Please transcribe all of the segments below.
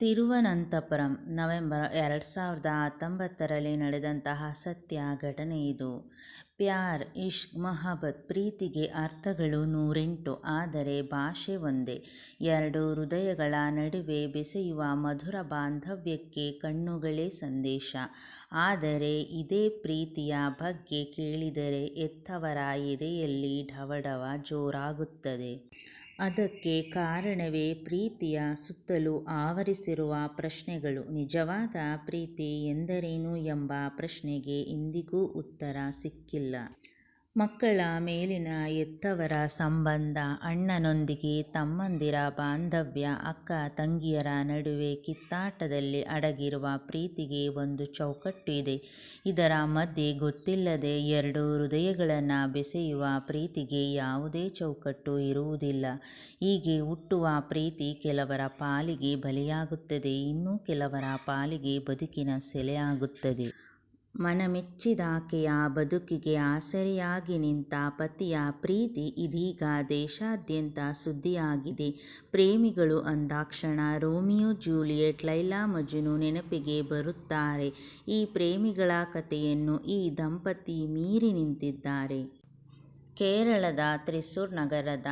Thiruvananthapuram, November ಎರಡು ಸಾವಿರದ ಹತ್ತೊಂಬತ್ತರಲ್ಲಿ ನಡೆದಂತಹ ಸತ್ಯ ಘಟನೆ ಇದು. ಪ್ಯಾರ್, ಇಷ್ಕ್, ಮೊಹಬ್ಬತ್ ಪ್ರೀತಿಗೆ ಅರ್ಥಗಳು ನೂರೆಂಟು, ಆದರೆ ಭಾಷೆ ಒಂದೇ. ಎರಡು ಹೃದಯಗಳ ನಡುವೆ ಬೆಸೆಯುವ ಮಧುರ ಬಾಂಧವ್ಯಕ್ಕೆ ಕಣ್ಣುಗಳೇ ಸಂದೇಶ. ಆದರೆ ಇದೇ ಪ್ರೀತಿಯ ಬಗ್ಗೆ ಕೇಳಿದರೆ ಎತ್ತವರ ಎದೆಯಲ್ಲಿ ಢವಢವ ಜೋರಾಗುತ್ತದೆ. ಅದಕ್ಕೆ ಕಾರಣವೇ ಪ್ರೀತಿಯ ಸುತ್ತಲೂ ಆವರಿಸಿರುವ ಪ್ರಶ್ನೆಗಳು. ನಿಜವಾದ ಪ್ರೀತಿ ಎಂದರೇನು ಎಂಬ ಪ್ರಶ್ನೆಗೆ ಇಂದಿಗೂ ಉತ್ತರ ಸಿಕ್ಕಿಲ್ಲ. ಮಕ್ಕಳ ಮೇಲಿನ ಎತ್ತವರ ಸಂಬಂಧ, ಅಣ್ಣನೊಂದಿಗೆ ತಮ್ಮಂದಿರ ಬಾಂಧವ್ಯ, ಅಕ್ಕ ತಂಗಿಯರ ನಡುವೆ ಕಿತ್ತಾಟದಲ್ಲಿ ಅಡಗಿರುವ ಪ್ರೀತಿಗೆ ಒಂದು ಚೌಕಟ್ಟು ಇದೆ. ಇದರ ಮಧ್ಯೆ ಗೊತ್ತಿಲ್ಲದೆ ಎರಡು ಹೃದಯಗಳನ್ನು ಬೆಸೆಯುವ ಪ್ರೀತಿಗೆ ಯಾವುದೇ ಚೌಕಟ್ಟು ಇರುವುದಿಲ್ಲ. ಹೀಗೆ ಹುಟ್ಟುವ ಪ್ರೀತಿ ಕೆಲವರ ಪಾಲಿಗೆ ಬಲಿಯಾಗುತ್ತದೆ, ಇನ್ನು ಕೆಲವರ ಪಾಲಿಗೆ ಬದುಕಿನ ಸೆಲೆಯಾಗುತ್ತದೆ. ಮನಮೆಚ್ಚಿದಾಕೆಯ ಬದುಕಿಗೆ ಆಸರೆಯಾಗಿ ನಿಂತ ಪತಿಯ ಪ್ರೀತಿ ಇದೀಗ ದೇಶಾದ್ಯಂತ ಸುದ್ದಿಯಾಗಿದೆ. ಪ್ರೇಮಿಗಳು ಅಂದಾಕ್ಷಣ, ರೋಮಿಯೋ, ಜೂಲಿಯೆಟ್, ಲೈಲಾ, ಮಜುನು ನೆನಪಿಗೆ ಬರುತ್ತಾರೆ. ಈ ಪ್ರೇಮಿಗಳ ಕಥೆಯನ್ನು ಈ ದಂಪತಿ ಮೀರಿ ನಿಂತಿದ್ದಾರೆ. ಕೇರಳದ ತ್ರಿಸೂರ್ ನಗರದ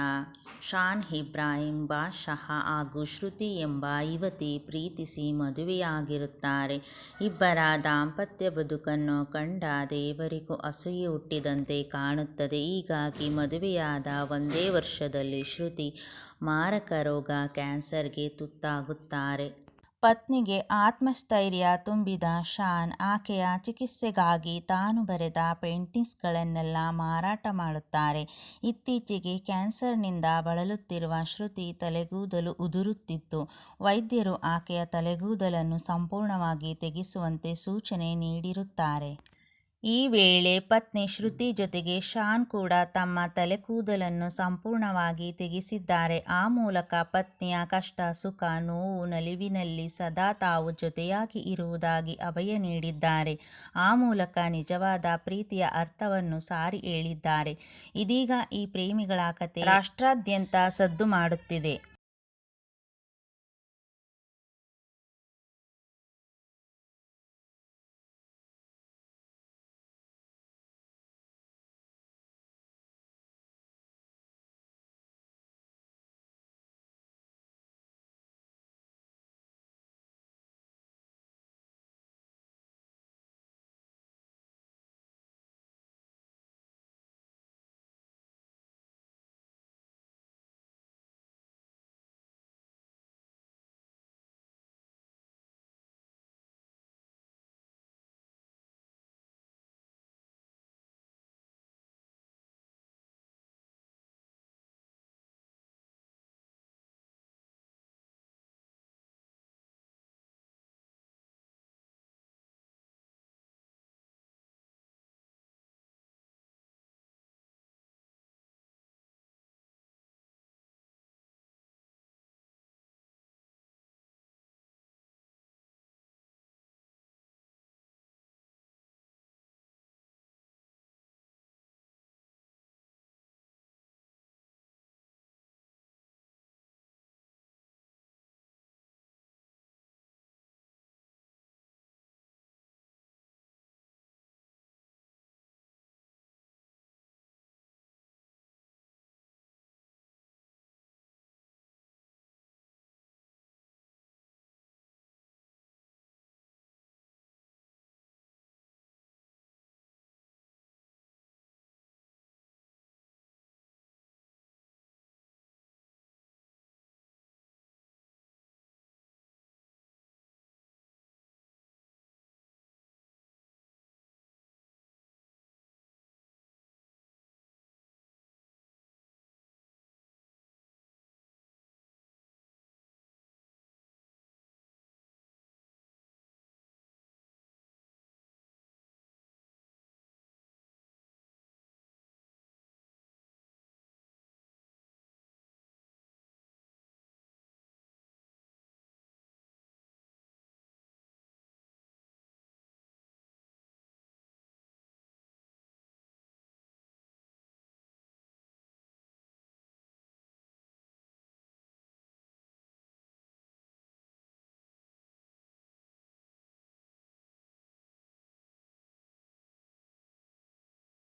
ಶಾನ್ ಇಬ್ರಾಹಿಂ ಬಾಷಹ ಹಾಗೂ ಶ್ರುತಿ ಎಂಬ ಯುವತಿ ಪ್ರೀತಿಸಿ ಮದುವೆಯಾಗಿರುತ್ತಾರೆ. ಇಬ್ಬರ ದಾಂಪತ್ಯ ಬದುಕನ್ನು ಕಂಡ ದೇವರಿಗೂ ಅಸೂಯೆ ಹುಟ್ಟಿದಂತೆ ಕಾಣುತ್ತದೆ. ಹೀಗಾಗಿ ಮದುವೆಯಾದ ಒಂದೇ ವರ್ಷದಲ್ಲಿ ಶ್ರುತಿ ಮಾರಕ ರೋಗ ಕ್ಯಾನ್ಸರ್ಗೆ ತುತ್ತಾಗುತ್ತಾರೆ. ಪತ್ನಿಗೆ ಆತ್ಮಸ್ಥೈರ್ಯ ತುಂಬಿದ ಶಾನ್ ಆಕೆಯ ಚಿಕಿತ್ಸೆಗಾಗಿ ತಾನು ಬರೆದ ಪೇಂಟಿಂಗ್ಸ್ಗಳನ್ನೆಲ್ಲ ಮಾರಾಟ ಮಾಡುತ್ತಾರೆ. ಇತ್ತೀಚೆಗೆ ಕ್ಯಾನ್ಸರ್ನಿಂದ ಬಳಲುತ್ತಿರುವ ಶ್ರುತಿ ತಲೆಗೂದಲು ಉದುರುತ್ತಿತ್ತು. ವೈದ್ಯರು ಆಕೆಯ ತಲೆಗೂದಲನ್ನು ಸಂಪೂರ್ಣವಾಗಿ ತೆಗೆಸುವಂತೆ ಸೂಚನೆ ನೀಡಿರುತ್ತಾರೆ. ಈ ವೇಳೆ ಪತ್ನಿ ಶ್ರುತಿ ಜೊತೆಗೆ ಶಾನ್ ಕೂಡ ತಮ್ಮ ತಲೆಕೂದಲನ್ನು ಸಂಪೂರ್ಣವಾಗಿ ತೆಗೆಸಿದ್ದಾರೆ. ಆ ಮೂಲಕ ಪತ್ನಿಯ ಕಷ್ಟ, ಸುಖ, ನೋವು, ನಲಿವಿನಲ್ಲಿ ಸದಾ ತಾವು ಜೊತೆಯಾಗಿ ಇರುವುದಾಗಿ ಅಭಯ ನೀಡಿದ್ದಾರೆ. ಆ ಮೂಲಕ ನಿಜವಾದ ಪ್ರೀತಿಯ ಅರ್ಥವನ್ನು ಸಾರಿ ಹೇಳಿದ್ದಾರೆ. ಇದೀಗ ಈ ಪ್ರೇಮಿಗಳ ಕತೆ ರಾಷ್ಟ್ರಾದ್ಯಂತ ಸದ್ದು ಮಾಡುತ್ತಿದೆ.